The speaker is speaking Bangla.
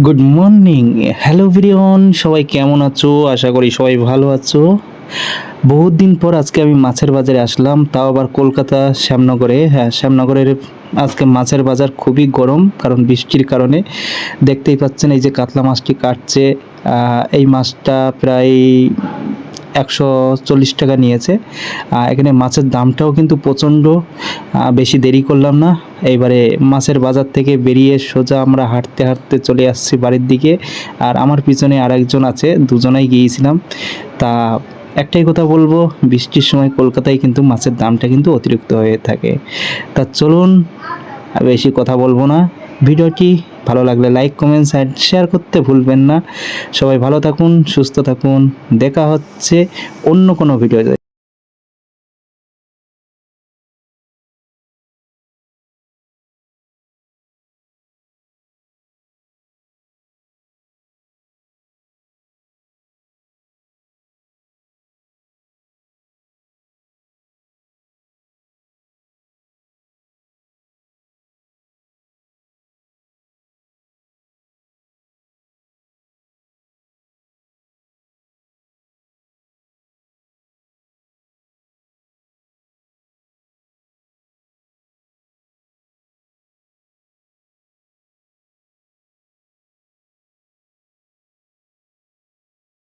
গুড মর্নিং হ্যালো ভিরিয়ন সবাই কেমন আছো? আশা করি সবাই ভালো আছো। বহুত দিন পর আজকে আমি মাছের বাজারে আসলাম, তাও আবার কলকাতা শ্যামনগরে। হ্যাঁ শ্যামনগরের আজকে মাছের বাজার খুবই গরম, কারণ বৃষ্টির কারণে। দেখতেই পাচ্ছেন এই যে কাতলা মাছটি কাটছে এই মাছটা প্রায় একশো চল্লিশ টাকা নিয়েছে। এখানে মাছের দামটাও কিন্তু প্রচণ্ড বেশি দেরি করলাম না। এইবারে মাছের বাজার থেকে বেরিয়ে সোজা আমরা হাঁটতে হাঁটতে চলে আসছি বাড়ির দিকে। আর আমার পিছনে আরেকজন আছে, দুজনেই গিয়েছিলাম। তা একটাই কথা বলব, বৃষ্টির সময় কলকাতায় কিন্তু মাছের দামটা কিন্তু অতিরিক্ত হয়ে থাকে। তা চলুন বেশি কথা বলব না। ভিডিওটি ভালো লাগলে লাইক কমেন্ট সাইড শেয়ার করতে ভুলবেন না। সবাই ভালো থাকুন, সুস্থ থাকুন। দেখা হচ্ছে অন্য কোনো ভিডিও